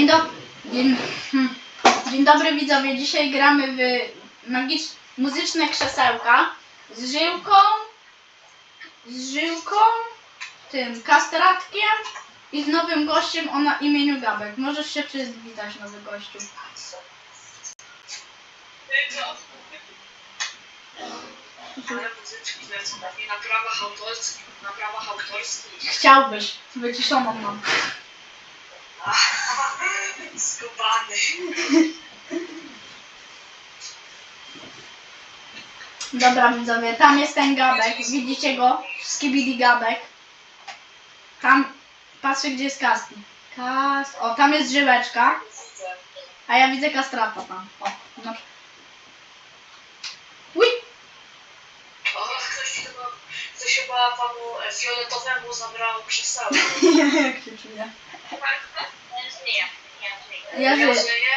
Dzień dobry. Dzień, hmm. Dzień dobry widzowie. Dzisiaj gramy w magicz... muzyczne krzesełka z żyłką, z żyłką, tym kastratkiem i z nowym gościem o na imieniu Gabek. Możesz się przywitać, nowy gościu. Ale muzyczki lecą na prawach autorskich, na prawach autorskich. Chciałbyś. Wyciszoną mam. Skubany. Dobra widzowie, tam jest ten Gabek. Widzicie go? Skibidi Gabek. Tam, patrzę gdzie jest Kasti. Kas... O, tam jest żyłeczka. Widzę. A ja widzę kastrata tam. O, no. Uj! O, ktoś chyba, ktoś chyba panu fioletowemu zabrał krzesełko. Jak się czuję? Nie żyje. Ja żyję.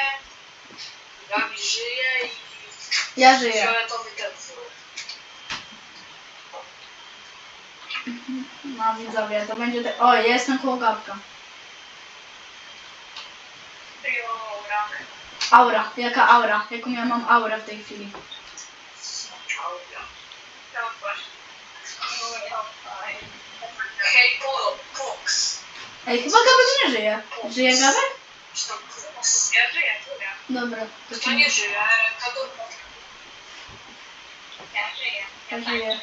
Gabi żyje i Ja żyję. fioletowy ten. No widzowie, to będzie... Te... O, ja jestem koło Gabka. Aura. Jaka aura? Jaką ja mam aurę w tej chwili? Ej, chyba Gabek nie żyje. Żyje Gabek? Ja żyję, żyję. Dobra. To Kto nie żyje? Kogo? Ja żyję. Ja żyję.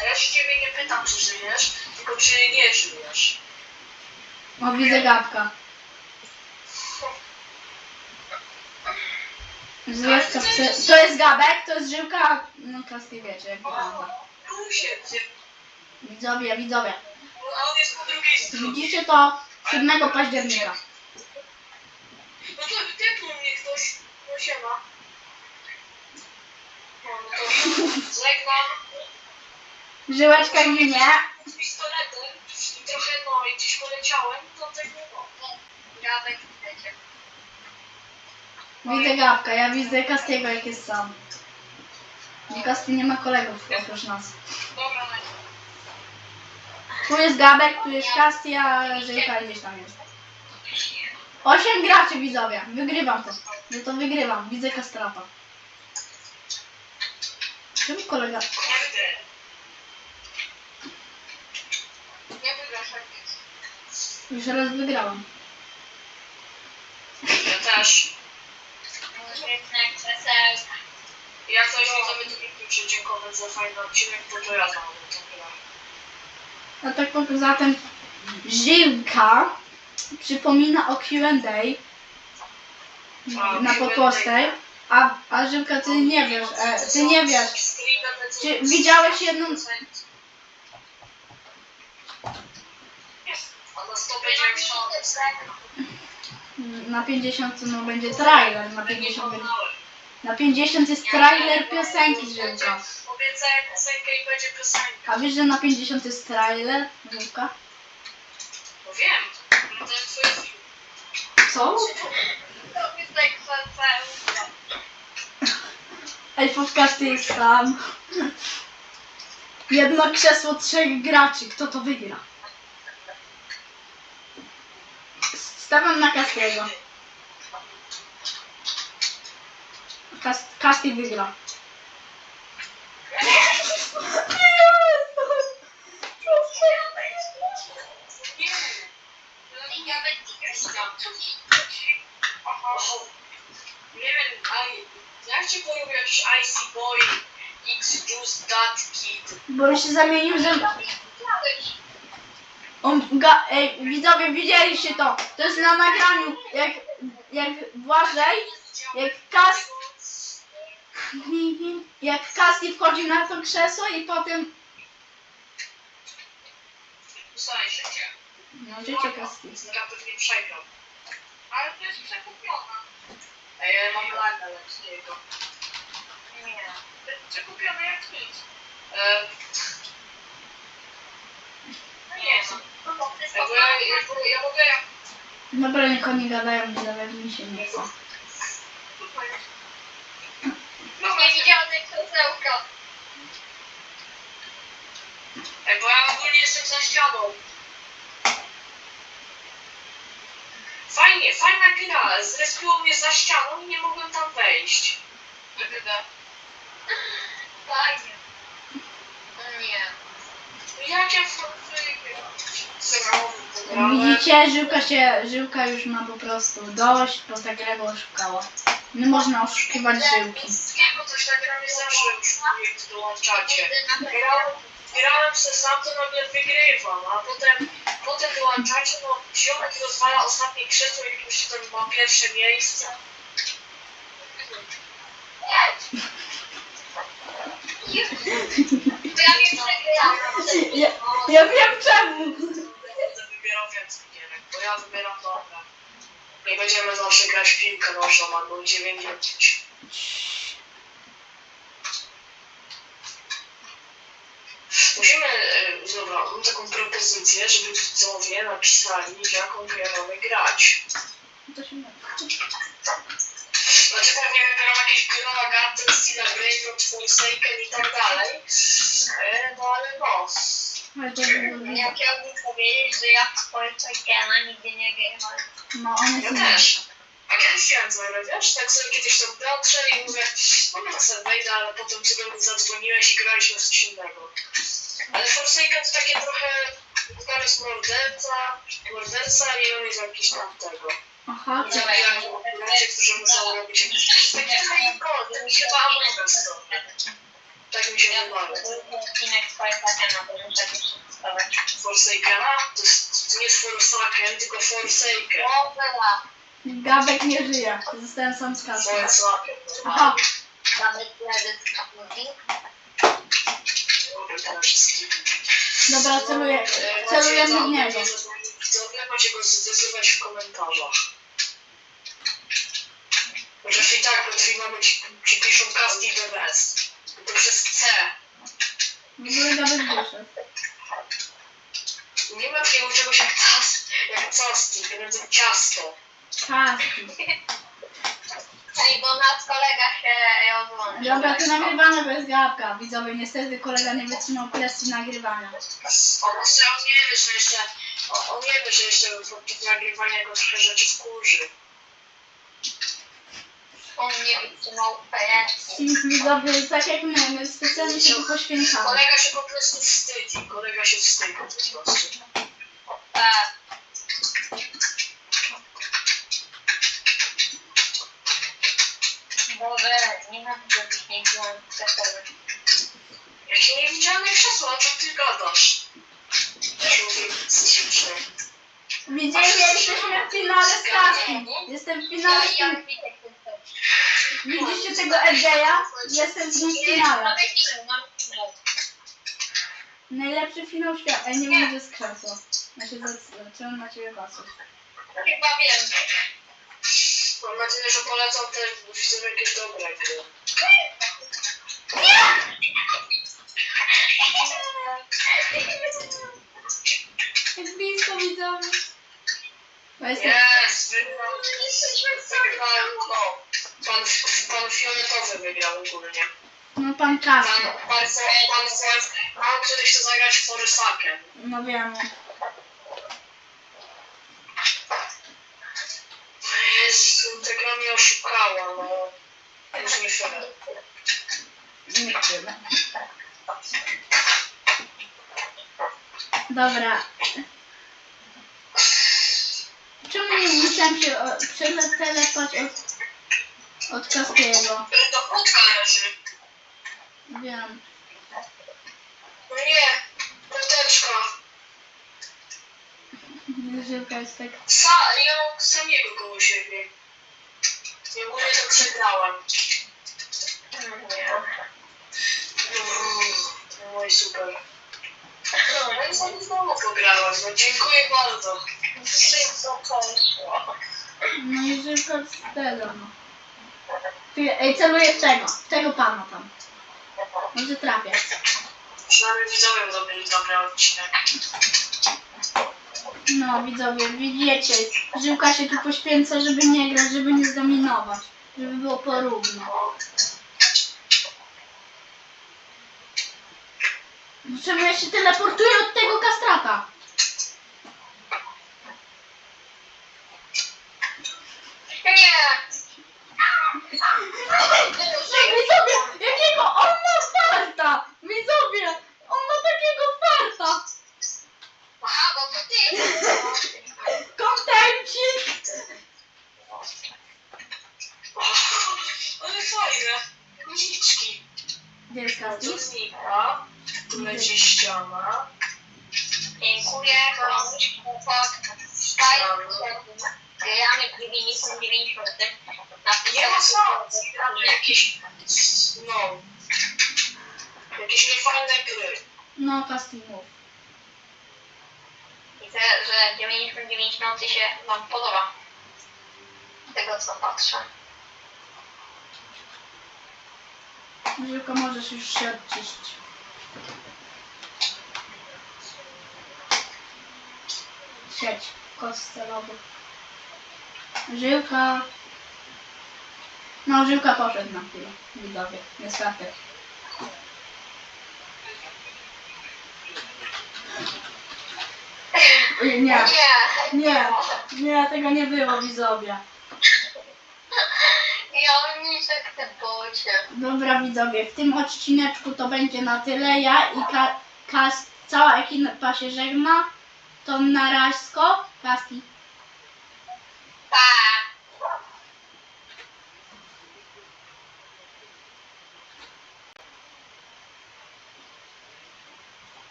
A ja się ciebie nie pytam, czy żyjesz, tylko czy nie żyjesz. O, widzę Gabka. Psy. To jest Gabek, to jest żyłka. No, Kasti wiecie, jak wygląda. Widzowie, widzowie. A on jest po drugiej stronie. Widzicie to 7 października. No to tepnął mnie ktoś, no siema. No, no to żegnam. Żyłeczka ginie. Z pistoletem i trochę no i gdzieś poleciałem, to tak nie było. Ja tak wiecie. Widzę Gabka, ja widzę Kastiego jak jest sam. I Kasti nie ma kolegów oprócz nas. Dobra, no. Tu jest Gabek, tu jest Kasti, a gdzieś tam jest. Osiem graczy widzowie. Wygrywam to. No to wygrywam. Widzę kastrata. Czemu kolega... Kurde. Nie wygrasz jest. Już raz wygrałam. Ja też. Jak ktoś widzowie to dziękować za fajny odcinek, to to ja tę grę. A tak poza tym Żyłka przypomina o Q&A na pokostej, a, a Żyłka ty nie wiesz, e, ty nie wiesz. Czy widziałeś jedną... A na 100 będzie jak szalony. Na 50 no będzie trailer, na 50 będzie... Na 50 jest trailer piosenki Żyłka. Obiecałem piosenkę i będzie piosenka. A wiesz, że na 50 jest trailer Żyłka? No wiem, no to jest twój film. Co? Ej, podcasty jest sam. Jedno krzesło trzech graczy. Kto to wygra? Stawiam na Kastiego. Kas Kasti wygra. Jak ci porobił jakiś Icy Boy, X Juice Dat Kid? Bo się zamienił, że... On, ga, ej, widzowie, widzieliście to. To jest na nagraniu. Jak, jak Błażej, jak Kas... Jak Kasti wchodzi na to krzesło i potem... Słuchaj, życie. No, życie Kasti. Ja pewnie przegrał. Ale to jest przekupiona. Ej, ja mam laga lepszego. Nie. Przekupione jak nic. E, nie no. Ej, bo ja, ja, ja mogę. Dobra, niech oni gadają, widzowie, mi się nie chce. Niewidzialne krzesełko. Ej, bo ja ogólnie jestem za ścianą. Fajnie, fajna gra. Zrespiło mnie za ścianą i nie mogłem tam wejść. Fajnie. No nie. Jak ja w Widzicie, żyłka się, żyłka już ma po prostu dość, bo ta gra go oszukała. Nie można oszukiwać żyłki. Coś ta gra mnie zawsze gdy dołączacie. Grałem, grałem se sam, to nagle wygrywam, a potem, potem dołączacie, no ziomek rozwala ostatnie krzesło i już tam ma pierwsze miejsce. To ja wiem, że gra. Ja, ja wiem będziemy zawsze grać w piłkę nożną albo 9 Musimy, e, dobra, mam taką propozycję, żeby widzowie napisali, jaką grę mamy grać. Znaczy pewnie wybieram jakieś Grona Garden, Stila Graveyard, Forsaken i tak dalej. E, no ale no. Ja chciałbym powiedzieć, że ja w Polsakena nigdy nie grałem. No, one Ja są... też. A kiedyś chciałem zagrać, wiesz, tak sobie kiedyś to patrzę i mówię, no ja sobie wejdę, ale potem ty do mnie zadzwoniłeś i graliśmy w coś innego. Ale Forsaken to takie trochę, tam jest morderca, morderca i on jest jakiś tam tego. Aha, I zabijają ludzie, którzy muszą robić jakieś... Takie trochę się to Among Us to. Tak mi się wydaje. Odcinek z Polsakena, bo muszę to przetestować. Forsakena? To, jest, to nie jest Forsaken, tylko Forsaken. O, była. Gabek nie żyje. Zostałem sam z kasą. Forsaken. Aha, Mamy teledysk mówi. Dobra, dobra, celuję, E, celujemy w niego. Widzowie macie go zdecydować w komentarzach. Chociaż i tak łatwiej mamy ci, ci piszą casting the best. To przez C. W ogóle Gabek wyszedł. Nie ma takiego czegoś jak cas, jak casting, to będzie ciasto. Kaski. Ej, bo nas kolega się rozłączył. Dobra, to nagrywamy bez Gabka. Widzowie, niestety kolega nie wytrzymał presji nagrywania. On, jeszcze- on nie wie, że jeszcze, on, on nie wie, że jeszcze podczas nagrywania go trochę rzeczy wkurzy. On nie wytrzymał presji. I widzowie, tak jak my, my specjalnie się tu poświęcamy. Kolega się po prostu wstydzi, kolega się wstydzi po prostu. Tak. Boże, nie ma takich niewidzialnych krzesełek. Jakie niewidzialne krzesło, o czym ty gadasz? Widzicie, jesteśmy w finale z Kaskim. Jestem w finale z Ja, ja tym. widzę ten Widzicie tego Edgeya? Jestem z nim w finale. Najlepszy finał świata. Ej, nie wiem, gdzie jest krzesło. Ja się zaczęłam na ciebie patrzeć. Chyba wiem. Mam nadzieję, że polecam też, bo widzę jakieś dobre gry. Jak blisko widzowie. Bo jestem... Wygrał ogólnie. No pan pan, który chce zagrać w Forysakę. No wiemy. Jezu, ta gra mnie oszukała, no. Jest nie fair. Dobra. Czemu nie musiałem się o- przetelepać od, od Kaskiego? To krótka leży. Wiem. No nie, króteczka. Żyłka jest tak... Sa, ja mam samiego koło siebie. I ogólnie to przegrałem. Nie. No i super. No i sobie znowu pograłem, no dziękuję bardzo. Szybko poszło. No i żyłka z tego, no. Ty- Ej, celuję w tego. W tego pana tam. Może trafię. Przynajmniej widzowie zrobili dobry odcinek. No widzowie, widzicie, Żyłka się tu poświęca, żeby nie grać, żeby nie zdominować. Żeby było porówno. Czemu ja się teleportuję od tego kastrata? Kontencik! Ale fajne. Guziczki. Gdzie jest Kasti? Tu znika. Tu leci ściana. Dziękuję, komuś kłopot. Gramy 99 Nie ma sensu. Gramy jakieś... No. Jakieś niefajne gry. No, Kasti mów. Widzę, że 99 nocy się wam podoba. Z tego co patrzę. Tylko możesz już się odczyścić. Sieć kostelowy. Żyłka. No, Żyłka poszedł na chwilę. Widowie, niestety. nie. Nie. Nie, tego nie było widzowie. Ja niczego te bocie. Dobra widzowie, w tym odcineczku to będzie na tyle. Ja i ka Kas, cała ekipa się żegna. To na raźsko. Kaski. Pa!